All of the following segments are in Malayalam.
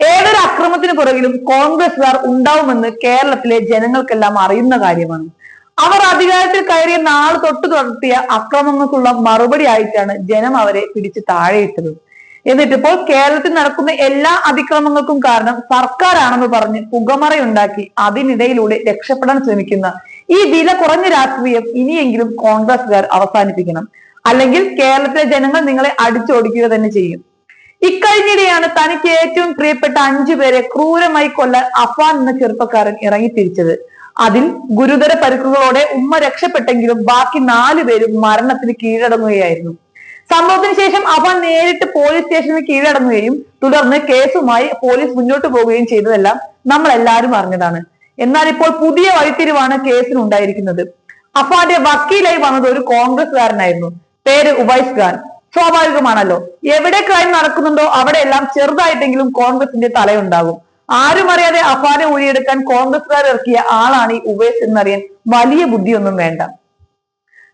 ഏതൊരു അക്രമത്തിന് പുറകിലും കോൺഗ്രസുകാർ ഉണ്ടാവുമെന്ന് കേരളത്തിലെ ജനങ്ങൾക്കെല്ലാം അറിയുന്ന കാര്യമാണ്. അവർ അധികാരത്തിൽ കയറിയ നാൾ തൊട്ട് തുടർത്തിയ അക്രമങ്ങൾക്കുള്ള മറുപടി ആയിട്ടാണ് ജനം അവരെ പിടിച്ച് താഴെയിട്ടത്. എന്നിട്ടിപ്പോൾ കേരളത്തിൽ നടക്കുന്ന എല്ലാ അതിക്രമങ്ങൾക്കും കാരണം സർക്കാരാണെന്ന് പറഞ്ഞ് പുകമറയുണ്ടാക്കി അതിനിടയിലൂടെ രക്ഷപ്പെടാൻ ശ്രമിക്കുന്ന ഈ വില കുറഞ്ഞ രാഷ്ട്രീയം ഇനിയെങ്കിലും കോൺഗ്രസുകാർ അവസാനിപ്പിക്കണം. അല്ലെങ്കിൽ കേരളത്തിലെ ജനങ്ങൾ നിങ്ങളെ അടിച്ചോടിക്കുക തന്നെ ചെയ്യും. ഇക്കഴിഞ്ഞിടെയാണ് തനിക്ക് ഏറ്റവും പ്രിയപ്പെട്ട അഞ്ചു പേരെ ക്രൂരമായി കൊല്ലാൻ അഫാൻ എന്ന ചെറുപ്പക്കാരൻ ഇറങ്ങിത്തിരിച്ചത് അതിൽ ഗുരുതര പരുക്കുകളോടെ ഉമ്മ രക്ഷപ്പെട്ടെങ്കിലും ബാക്കി നാലു പേരും മരണത്തിന് കീഴടങ്ങുകയായിരുന്നു. സംഭവത്തിന് ശേഷം അവൻ നേരിട്ട് പോലീസ് സ്റ്റേഷനിൽ കീഴടങ്ങുകയും തുടർന്ന് കേസുമായി പോലീസ് മുന്നോട്ട് പോവുകയും ചെയ്തതെല്ലാം നമ്മൾ എല്ലാവരും അറിഞ്ഞതാണ്. എന്നാൽ ഇപ്പോൾ പുതിയ വഴിത്തിരിവാണ് കേസിനുണ്ടായിരിക്കുന്നത് അഫാന്റെ വക്കീലായി വന്നത് ഒരു കോൺഗ്രസ്സുകാരനായിരുന്നു. പേര് ഉബൈസ് ഖാൻ. സ്വാഭാവികമാണല്ലോ. എവിടെ ക്രൈം നടക്കുന്നുണ്ടോ അവിടെ എല്ലാം ചെറുതായിട്ടെങ്കിലും കോൺഗ്രസിന്റെ തലയുണ്ടാകും. ആരും അറിയാതെ അഫാനെ ഊഴിയെടുക്കാൻ കോൺഗ്രസ്സുകാർ ഇറക്കിയ ആളാണ് ഈ ഉവേസ് എന്നറിയാൻ വലിയ ബുദ്ധിയൊന്നും വേണ്ട.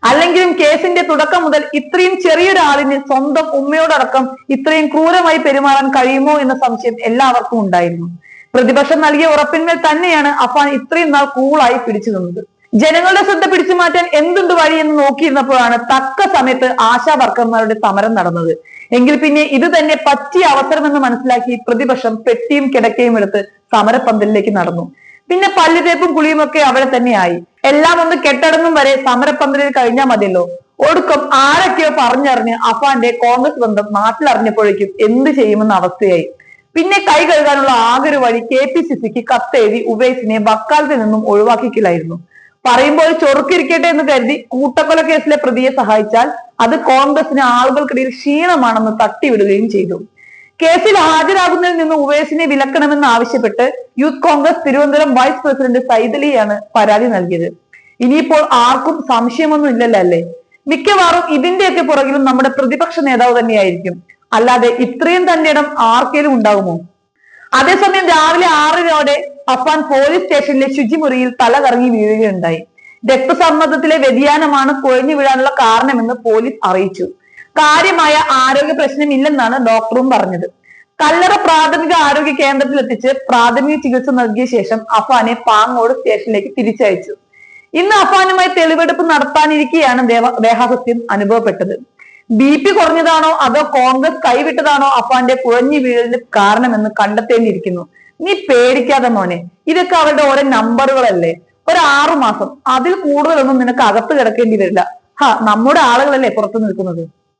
അല്ലെങ്കിലും കേസിന്റെ തുടക്കം മുതൽ ഇത്രയും ചെറിയൊരാളിന് സ്വന്തം ഉമ്മയോടടക്കം ഇത്രയും ക്രൂരമായി പെരുമാറാൻ കഴിയുമോ എന്ന സംശയം എല്ലാവർക്കും ഉണ്ടായിരുന്നു. പ്രതിപക്ഷം നൽകിയ ഉറപ്പിന്മേൽ തന്നെയാണ് അഫാൻ ഇത്രയും നാൾ കൂളായി പിടിച്ചു നിന്നത്. ജനങ്ങളുടെ ശ്രദ്ധ പിടിച്ചു മാറ്റാൻ എന്തുണ്ട് വഴി എന്ന് നോക്കിയിരുന്നപ്പോഴാണ് തക്ക സമയത്ത് ആശാ വർക്കർമാരുടെ സമരം നടന്നത്. എങ്കിൽ പിന്നെ ഇത് തന്നെ പറ്റിയ അവസരമെന്ന് മനസ്സിലാക്കി പ്രതിപക്ഷം പെട്ടിയും കിടക്കയും എടുത്ത് സമരപ്പന്തലിലേക്ക് നടന്നു. പിന്നെ പല്ലുതേപ്പും കുളിയും ഒക്കെ അവിടെ തന്നെയായി. എല്ലാം ഒന്ന് കെട്ടടങ്ങും വരെ സമരപ്പന്തലിൽ കഴിഞ്ഞാൽ മതിയല്ലോ. ഒടുക്കം ആരൊക്കെയോ പറഞ്ഞറിഞ്ഞ് അഫാന്റെ കോൺഗ്രസ് ബന്ധം നാട്ടിലറിഞ്ഞപ്പോഴേക്കും എന്ത് ചെയ്യുമെന്ന അവസ്ഥയായി. പിന്നെ കൈ കഴുകാനുള്ള ആകെ വഴി കെ പി സി സിക്ക് കത്തെഴുതി ഉവൈസിനെ വക്കാലത്തിൽ നിന്നും ഒഴിവാക്കിക്കലായിരുന്നു. പറയുമ്പോൾ ചൊറുക്കിരിക്കട്ടെ എന്ന് കരുതി കൂട്ടക്കൊല കേസിലെ പ്രതിയെ സഹായിച്ചാൽ അത് കോൺഗ്രസിന് ആളുകൾക്കിടയിൽ ക്ഷീണമാണെന്ന് തട്ടിവിടുകയും ചെയ്തു. കേസിൽ ഹാജരാകുന്നതിൽ നിന്ന് ഉവേസിനെ വിലക്കണമെന്ന് ആവശ്യപ്പെട്ട് youth Congress Thiruvananthapuram vice president സൈദലിയാണ് പരാതി നൽകിയത്. ഇനിയിപ്പോൾ ആർക്കും സംശയമൊന്നും ഇല്ലല്ലോ അല്ലേ? മിക്കവാറും ഇതിന്റെയൊക്കെ പുറകിലും നമ്മുടെ പ്രതിപക്ഷ നേതാവ് തന്നെയായിരിക്കും. അല്ലാതെ ഇത്രയും തന്റെ ഇടം ആർക്കേലും ഉണ്ടാകുമോ? അതേസമയം രാവിലെ ആറരയോടെ അഫാൻ പോലീസ് സ്റ്റേഷനിലെ ശുചിമുറിയിൽ തല കറങ്ങി വീഴുകയുണ്ടായി. രക്തസമ്മർദ്ദത്തിലെ വ്യതിയാനമാണ് കുഴഞ്ഞു വീഴാനുള്ള കാരണമെന്ന് പോലീസ് അറിയിച്ചു. കാര്യമായ ആരോഗ്യ പ്രശ്നമില്ലെന്നാണ് ഡോക്ടറും പറഞ്ഞത്. കല്ലറ പ്രാഥമിക ആരോഗ്യ കേന്ദ്രത്തിൽ എത്തിച്ച് പ്രാഥമിക ചികിത്സ നൽകിയ ശേഷം അഫാനെ പാങ്ങോട് സ്റ്റേഷനിലേക്ക് തിരിച്ചയച്ചു. ഇന്ന് അഫാനുമായി തെളിവെടുപ്പ് നടത്താനിരിക്കെയാണ് ദേഹാസത്യം അനുഭവപ്പെട്ടത്. ബി പി കുറഞ്ഞതാണോ അതോ കോൺഗ്രസ് കൈവിട്ടതാണോ അഫാന്റെ കുഴഞ്ഞു വീഴലിന് കാരണമെന്ന് കണ്ടെത്തേണ്ടിയിരിക്കുന്നു. നീ പേടിക്കാതെ മോനെ ഇതൊക്കെ അവരുടെ ഓരോ നമ്പറുകളല്ലേ? ഒരു ആറു മാസം അതിൽ കൂടുതലൊന്നും നിനക്ക് അകത്ത് കിടക്കേണ്ടി വരില്ല. ഹാ നമ്മുടെ ആളുകളല്ലേ പുറത്തു നിൽക്കുന്നത്?